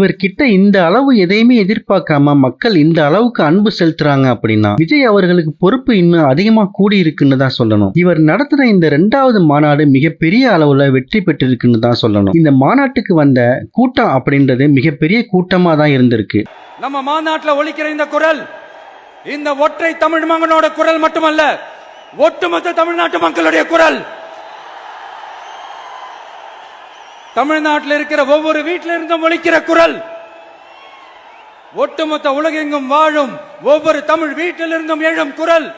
இவர்கிட்ட இந்த அளவு எதையுமே எதிர்பார்க்காம மக்கள் இந்த அளவுக்கு அன்பு செலுத்துறாங்க அப்படின்னா விஜய் அவர்களுக்கு பொறுப்பு இன்னும் அதிகமா கூடி இருக்குன்னு தான் சொல்லணும். இவர் நடத்துற இந்த ரெண்டாவது மாநாடு மிகப்பெரிய அளவுல வெற்றி பெற்றிருக்குன்னு தான் சொல்லணும். இந்த மாநாட்டுக்கு வந்த கூட்டம் அப்படின்றது மிகப்பெரிய கூட்டமா தான் இருந்திருக்கு. நம்ம மாநாட்டில் ஒழிக்கிற இந்த குரல் இந்த ஒற்றை தமிழ் மகனோட குரல் மட்டுமல்ல ஒட்டுமொத்த தமிழ்நாட்டு மக்களுடைய குரல். தமிழ்நாட்டில் இருக்கிற ஒவ்வொரு வீட்டில இருந்தும் ஒழிக்கிற குரல். ஒட்டுமொத்த உலகெங்கும் வாழும் ஒவ்வொரு தமிழ் வீட்டிலிருந்தும் எழும் குரல்.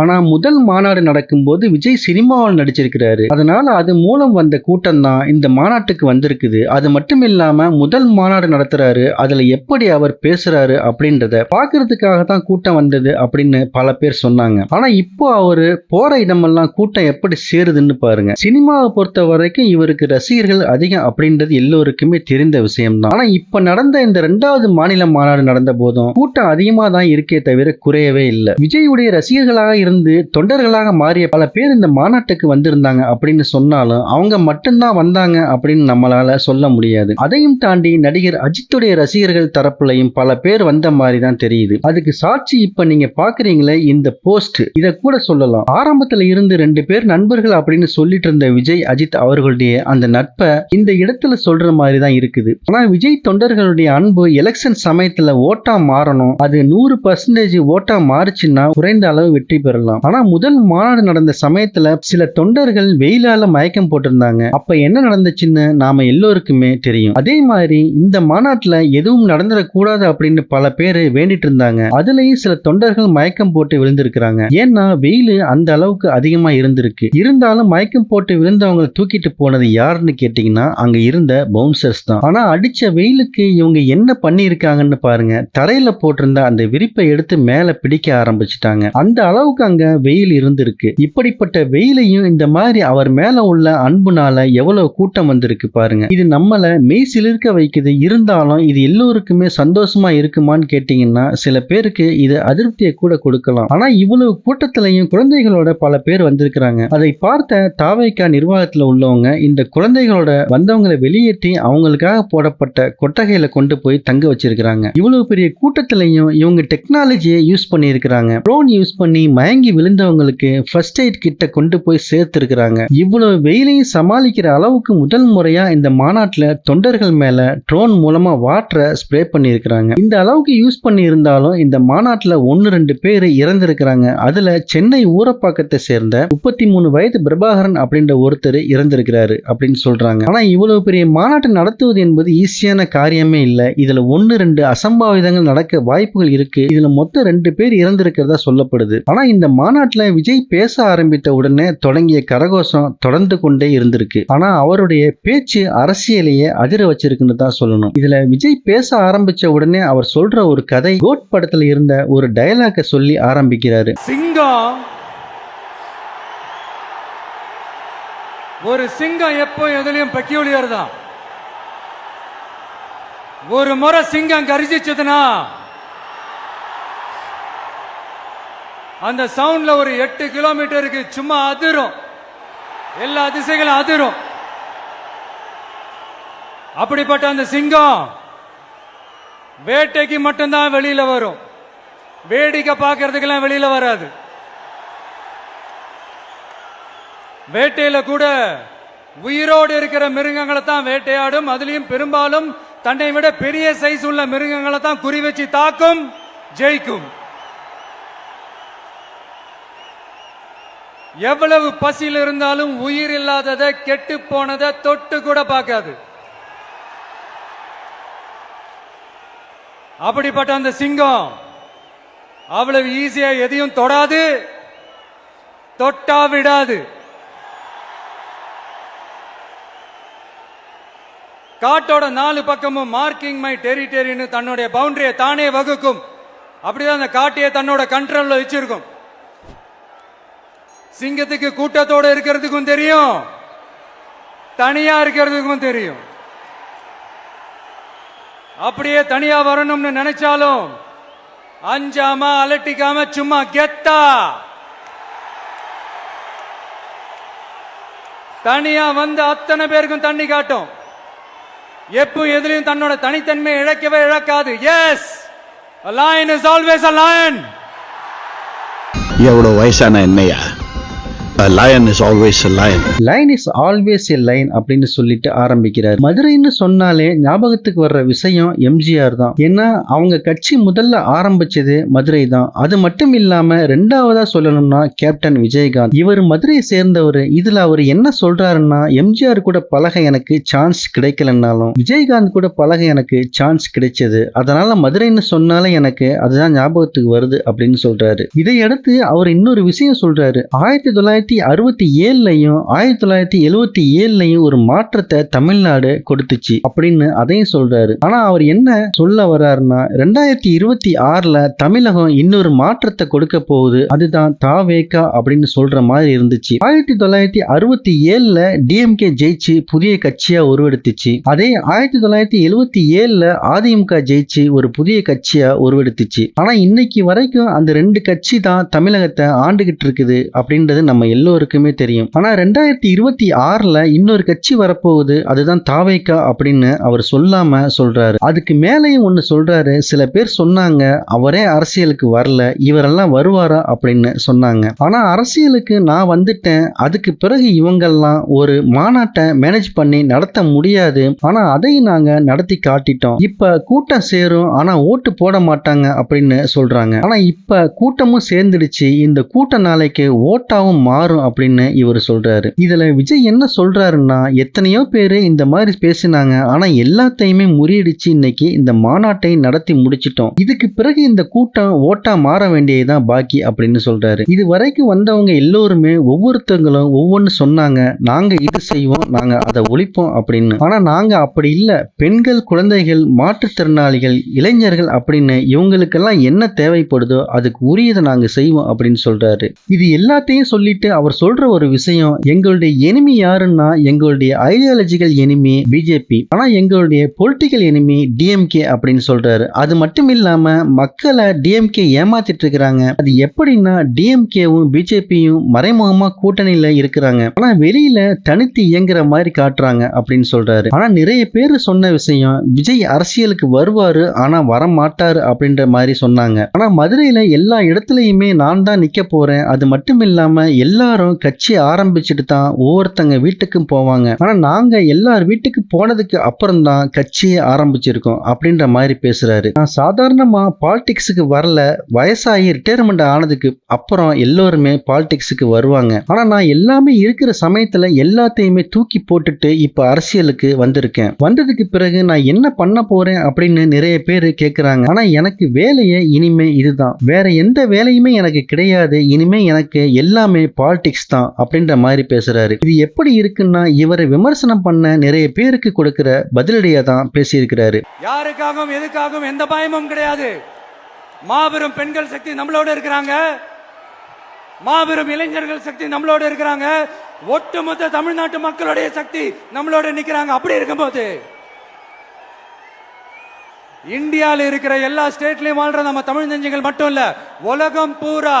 ஆனா முதல் மாநாடு நடக்கும்போது விஜய் சினிமாவில் நடிச்சிருக்கிறாரு. அதனால அது மூலம் வந்த கூட்டம் தான் இந்த மாநாட்டுக்கு வந்திருக்குது. அது மட்டும் இல்லாம முதல் மாநாடு நடத்துறாரு. அதுல எப்படி அவர் பேசுறாரு அப்படின்றத பாக்குறதுக்காக தான் கூட்டம் வந்தது அப்படின்னு பல பேர் சொன்னாங்க. ஆனா இப்போ அவரு போற இடமெல்லாம் கூட்டம் எப்படி சேருதுன்னு பாருங்க. சினிமாவை பொறுத்த வரைக்கும் இவருக்கு ரசிகர்கள் அதிகம் அப்படின்றது எல்லோருக்குமே தெரிந்த விஷயம்தான். ஆனா இப்ப நடந்த இந்த ரெண்டாவது மாநில மாநாடு நடந்த போதும் கூட்டம் அதிகமா தான் இருக்கே தவிர குறையவே இல்லை. விஜய் உடைய ரசிகர்களாக இருந்து தொண்டர்களாக மாறிய பல பேர் இந்த மாநாட்டுக்கு வந்திருந்தாங்க அப்படின்னு சொன்னாலும் அவங்க மட்டும்தான் வந்தாங்க அப்படின்னு நம்மளால சொல்ல முடியாது. அதையும் தாண்டி நடிகர் அஜித்துடைய ரசிகர்கள் தரப்புலையும் பல பேர் வந்த மாதிரி தான் தெரியுது. அதுக்கு சாட்சி இப்ப நீங்க பாக்குறீங்களே இந்த போஸ்ட். இத கூட சொல்லலாம். ஆரம்பத்துல இருந்து ரெண்டு பேர் நண்பர்கள் அப்படின்னு சொல்லிட்டு இருந்த விஜய் அஜித் அவர்களுடைய அந்த நட்பை இந்த இடத்துல சொல்ற மாதிரி தான் இருக்குது. ஆனா விஜய் தொண்டர்களுடைய அன்பு எலெக்ஷன் சமயத்துல ஓட்டா மாறணும். அது நூறு பர்சன்டேஜ் ஓட்டா மாறுச்சுன்னா குறைந்த அளவு வெற்றி பெறும் பெறலாம் ஆனா முதல் மாநாடு நடந்த சமயத்துல சில தொண்டர்கள் வெயிலால மயக்கம் போட்டிருந்தாங்க. அப்ப என்ன நடந்துச்சுன்னு நாம எல்லோருக்குமே தெரியும். அதே மாதிரி இந்த மாநாட்டுல எதுவும் நடந்துடக்கூடாது அப்படின்னு பல பேர் வேண்டிட்டு இருந்தாங்க. அதுலயும் சில தொண்டர்கள் மயக்கம் போட்டு விழுந்திருக்கிறாங்க. ஏன்னா வெயில் அந்த அளவுக்கு அதிகமா இருந்திருக்கு. இருந்தாலும் மயக்கம் போட்டு விழுந்தவங்க தூக்கிட்டு போனது யாருன்னு கேட்டீங்கன்னா அங்க இருந்த பவுன்சர்ஸ் தான். ஆனா அடிச்ச வெயிலுக்கு இவங்க என்ன பண்ணியிருக்காங்கன்னு பாருங்க. தரையில போட்டிருந்த அந்த விரிப்பை எடுத்து மேல பிடிக்க ஆரம்பிச்சிட்டாங்க. அந்த அளவுக்கு அங்க வெயில் இருந்திருக்கு. இப்படிப்பட்ட வெயிலையும் இந்த மாதிரி அவர் மேல உள்ள அன்புனால எவ்வளவு கூட்டம் வந்திருக்கு பாருங்க. இது நம்மள மெய் சிலிர்க்க வைக்குது. இருந்தாலும் இது எல்லோருக்குமே சந்தோஷமா இருக்குமான்னு கேட்டீங்கன்னா சில பேருக்கு இது அதிருப்தியை கூட கொடுக்கலாம். ஆனா இவ்வளவு கூட்டத்திலையும் குழந்தைகளோட பல பேர் வந்திருக்கிறாங்க. அதை பார்த்த தாவைக்கா நிர்வாகத்துல உள்ளவங்க இந்த குழந்தைகளோட வந்தவங்களை வெளியேற்றி அவங்களுக்காக போடப்பட்ட கொட்டகையில கொண்டு போய் தங்க வச்சிருக்கிறாங்க. இவ்வளவு பெரிய கூட்டத்திலையும் இவங்க டெக்னாலஜியை யூஸ் பண்ணியிருக்கிறாங்க. ட்ரோன் யூஸ் பண்ணி மயங்கி விழுந்தவங்களுக்கு ஃபர்ஸ்ட் எய்ட் கிட்ட கொண்டு போய் சேர்த்திருக்கிறாங்க. இவ்வளவு வெயிலையும் சமாளிக்கிற அளவுக்கு முதல் முறையா இந்த மாநாட்டுல தொண்டர்கள் மேல ட்ரோன் மூலமா வாட்டரை ஸ்ப்ரே பண்ணியிருக்கிறாங்க. இந்த அளவுக்கு யூஸ் பண்ணி இருந்தாலும் இந்த மாநாட்டுல ஒன்னு ரெண்டு பேர் இறந்திருக்கிறாங்க. அதுல சென்னை ஊரப்பாக்கத்தை சேர்ந்த முப்பத்தி மூணு வயது பிரபாகரன் அப்படின்ற ஒருத்தர் இறந்திருக்கிறாரு அப்படின்னு சொல்றாங்க. ஆனா இவ்வளவு பெரிய மாநாட்டை நடத்துவது என்பது ஈஸியான காரியமே இல்லை. இதுல ஒன்னு ரெண்டு அசம்பாவிதங்கள் நடக்க வாய்ப்புகள் இருக்கு. இதுல மொத்தம் ரெண்டு பேர் இறந்திருக்கிறதா சொல்லப்படுது. ஆனா இந்த மாநாட்டில் விஜய் பேச ஆரம்பித்த உடனே தொடங்கிய கரகோஷம் தொடர்ந்து கொண்டே இருந்திருக்கு. ஆனா அவருடைய பேச்சு அரசியலையே அதிர வச்சிருக்குன்னு தான் சொல்லணும். இதுல விஜய் பேச ஆரம்பிச்ச உடனே அவர் சொல்ற ஒரு கதை கோட் படத்துல இருந்த ஒரு டயலாக சொல்லி ஆரம்பிக்கிறாரு. சிங்கம்! ஒரு சிங்கம் எப்போ எதுலயும் பெக்யூலியர் தான் ஒரு முறை சிங்கம் கரிச்சிச்சதுன்னா அந்த சவுண்ட்ல ஒரு எட்டு கிலோமீட்டருக்கு சும்மா அதிரும். எல்லா திசைகளும் அதிரும். அப்படிப்பட்ட அந்த சிங்கம் வேட்டைக்கு மட்டும்தான் வெளியில வரும். வேடிக்கை பார்க்கறதுக்கெல்லாம் வெளியில வராது. வேட்டையில கூட உயிரோடு இருக்கிற மிருகங்களை தான் வேட்டையாடும். அதுலயும் பெரும்பாலும் தன்னை விட பெரிய சைஸ் உள்ள மிருகங்களை தான் குறி வச்சு தாக்கும் ஜெயிக்கும். எவ்வளவு பசியில் இருந்தாலும் உயிர் இல்லாததை கெட்டு போனதை தொட்டு கூட பார்க்காது. அப்படிப்பட்ட அந்த சிங்கம் அவ்வளவு ஈஸியா எதையும் தொடாது தொட்டா விடாது. காட்டோட நாலு பக்கமும் மார்க்கிங் மை டெரிட்டரின்னு தன்னுடைய பவுண்டரியை தானே வகுக்கும். அப்படிதான் அந்த காட்டையே தன்னோட கண்ட்ரோல்ல வச்சிருக்கும். சிங்கத்துக்கு கூட்டத்தோட இருக்கிறதுக்கும் தெரியும். தனியா இருக்கிறதுக்கும் தெரியும். அப்படியே தனியா வரணும்னு நினைச்சாலும் அஞ்சாம அலட்டிக்காம சும்மா கெத்தா. தனியா வந்து அத்தனை பேருக்கும் தண்ணி காட்டும். எப்போ எதிலையும் தன்னோட தனித்தன்மையை இழக்கவே இழக்காது. As a is always a a எவ்வளவு வயசான என்னையா? Lion is always lion line is always a line அப்படின்னு சொல்லிட்டு ஆரம்பிக்கிறார். மதுரைன்னு சொன்னாலே ஞாபகத்துக்கு வர்ற விஷயம் எம்ஜிஆர் தான். ஏன்னா அவங்க கட்சி முதல்ல ஆரம்பிச்சது மதுரை தான். அது மட்டும் இல்லாம ரெண்டாவதா சொல்லணும்னா கேப்டன் விஜயகாந்த். இவர் மதுரையை சேர்ந்தவர். இதுல அவர் என்ன சொல்றாருன்னா எம்ஜிஆர் கூட பழக எனக்கு சான்ஸ் கிடைக்கலனாலும் விஜயகாந்த் கூட பழக எனக்கு சான்ஸ் கிடைச்சது. அதனால மதுரைன்னு சொன்னாலே எனக்கு அதுதான் ஞாபகத்துக்கு வருது அப்படின்னு சொல்றாரு. இதையடுத்து அவர் இன்னொரு விஷயம் சொல்றாரு. ஆயிரத்தி தொள்ளாயிரத்தி அறுபத்தி ஏழுலையும் ஆயிரத்தி தொள்ளாயிரத்தி எழுவத்தி ஏழுலையும் ஒரு மாற்றத்தை தமிழ்நாடு கொடுத்துச்சு அப்படின்னு அதையும் சொல்றாரு. ஆனா அவர் என்ன சொல்ல வர்றாருன்னா ரெண்டாயிரத்தி இருபத்தி ஆறுல தமிழகம் இன்னொரு மாற்றத்தை கொடுக்க போகுது. அதுதான் தாவேக்கா அப்படின்னு சொல்ற மாதிரி இருந்துச்சு. ஆயிரத்தி தொள்ளாயிரத்தி அறுபத்தி ஏழுல டிஎம்கே ஜெயிச்சு புதிய கட்சியா உருவெடுத்துச்சு. அதே ஆயிரத்தி தொள்ளாயிரத்தி எழுவத்தி ஏழுல அதிமுக ஜெயிச்சு ஒரு புதிய கட்சியா உருவெடுத்துச்சு. ஆனா இன்னைக்கு வரைக்கும் அந்த ரெண்டு கட்சி தான் தமிழகத்தை ஆண்டுகிட்டு இருக்குது அப்படின்றது நம்ம எல்லோருக்குமே தெரியும். ஆனால் ரெண்டாயிரத்தி இருபத்தி ஆறில் இன்னொரு கட்சி வரப்போகுது அதுதான் தாவைக்கா அப்படின்னு அவர் சொல்லாமல் சொல்கிறாரு அதுக்கு மேலேயும் ஒன்று சொல்கிறாரு சில பேர் சொன்னாங்க அவரே அரசியலுக்கு வரல இவரெல்லாம் வருவாரா அப்படின்னு சொன்னாங்க. ஆனால் அரசியலுக்கு நான் வந்துட்டேன் அதுக்கு பிறகு இவங்கெல்லாம் ஒரு மாநாட்டை மேனேஜ் பண்ணி நடத்த முடியாது. ஆனால் அதை நாங்கள் நடத்தி காட்டிட்டோம். இப்போ கூட்டம் சேரும் ஆனால் ஓட்டு போட மாட்டாங்க அப்படின்னு சொல்கிறாங்க ஆனால் இப்போ கூட்டமும் சேர்ந்துடுச்சு. இந்த கூட்ட நாளைக்கு ஓட்டாவும் மாறும். அப்படின்னு இவர் சொல்றாரு. இதுல விஜய் என்ன சொல்றாருன்னா எத்தனையோ பேரு இந்த மாதிரி பேசினாங்க. ஆனா எல்லாத்தையுமே முறியடிச்சு இன்னைக்கு இந்த மாநாட்டை நடத்தி முடிச்சிட்டோம். இதுக்கு பிறகு இந்த கூட்டம் ஓட்டா மாற வேண்டியதுதான் பாக்கி அப்படின்னு சொல்றாரு. இது வரைக்கும் வந்தவங்க எல்லோருமே ஒவ்வொருத்தங்களும் ஒவ்வொன்று சொன்னாங்க. நாங்க இது செய்வோம் நாங்க அதை ஒழிப்போம் அப்படின்னு. ஆனா நாங்க அப்படி இல்ல. பெண்கள் குழந்தைகள் மாற்றுத்திறனாளிகள் இளைஞர்கள் அப்படின்னு இவங்களுக்கெல்லாம் என்ன தேவைப்படுதோ அதுக்கு உரியதை நாங்க செய்வோம் அப்படின்னு சொல்றாரு. இது எல்லாத்தையும் சொல்லிட்டு அவர் சொல்ற ஒரு விஷயம் எங்களுடைய எனிமி யாருன்னா எங்களுடைய ஐடியாலஜிக்கல் எனிமி பிஜேபி ஆனா எங்களுடைய பொலிட்டிக்கல் எனிமி டிஎம்கே அப்படின்னு சொல்றாரு. அது மட்டும் இல்லாம மக்களை டிஎம்கே ஏமாத்திட்டு இருக்கிறாங்க. அது எப்படின்னா டிஎம்கேவும் பிஜேபியும் மறைமுகமா கூட்டணியில இருக்கிறாங்க. ஆனா வெளியில தனித்து இயங்குற மாதிரி காட்டுறாங்க அப்படின்னு சொல்றாரு. ஆனா நிறைய பேர் சொன்ன விஷயம் விஜய் அரசியலுக்கு வருவாரு ஆனா வர மாட்டாரு அப்படின்ற மாதிரி சொன்னாங்க. ஆனா மதுரையில எல்லா இடத்துலயுமே நான் தான் நிக்க போறேன். அது மட்டும் இல்லாம எல்லா எல்லாரும் கட்சி ஆரம்பிச்சுட்டு தான் ஒவ்வொருத்தங்க வீட்டுக்கும் போவாங்க. ஆனா நாங்க எல்லார் வீட்டுக்கு போனதுக்கு அப்புறம் தான் கட்சியை ஆரம்பிச்சிருக்கோம் அப்படின்ற மாதிரி பேசுறாரு. நான் சாதாரணமா பாலிடிக்ஸுக்கு வரல. வயசாகி ரிட்டையர்மெண்ட் ஆனதுக்கு அப்புறம் எல்லோருமே பாலிடிக்ஸுக்கு வருவாங்க. ஆனா நான் எல்லாமே இருக்கிற சமயத்துல எல்லாத்தையுமே தூக்கி போட்டுட்டு இப்ப அரசியலுக்கு வந்திருக்கேன். வந்ததுக்கு பிறகு நான் என்ன பண்ண போறேன் அப்படின்னு நிறைய பேர் கேக்குறாங்க. ஆனா எனக்கு வேலையே இனிமே இதுதான். வேற எந்த வேலையுமே எனக்கு கிடையாது. இனிமே எனக்கு எல்லாமே பாலிடிக்ஸ் தான் அப்படின்ற மாதிரி பேசுறாரு. இது எப்படி இருக்குன்னா இவரை விமர்சனம் பண்ண நிறைய பேருக்கு கொடுக்கிற பதிலடியா தான் பேசியிருக்கிறாரு. யாருக்காகவும் எதுக்காகவும் எந்த பயமும் கிடையாது. மாபெரும் பெண்கள் சக்தி நம்மளோட இருக்கிறாங்க. மாபெரும் இளைஞர்கள் சக்தி நம்மளோட இருக்கிறாங்க. ஒட்டுமொத்த தமிழ்நாட்டு மக்களுடைய சக்தி நம்மளோட நிக்கிறாங்க. அப்படி இருக்கும்போது இந்தியாவில் இருக்கிற எல்லா ஸ்டேட்லயும் வாழ்ற நம்ம தமிழ் நெஞ்சங்கள் மட்டும் இல்ல உலகம் பூரா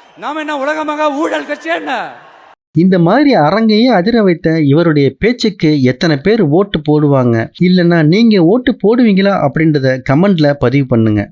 நாம என்ன உலகமாக ஊழல் கட்சி என்ன? இந்த மாதிரி அரங்கையே அதிர வைத்த இவருடைய பேச்சுக்கு எத்தனை பேர் ஓட்டு போடுவாங்க? இல்லைன்னா நீங்க ஓட்டு போடுவீங்களா அப்படின்றத கமெண்ட்ல பதிவு பண்ணுங்க.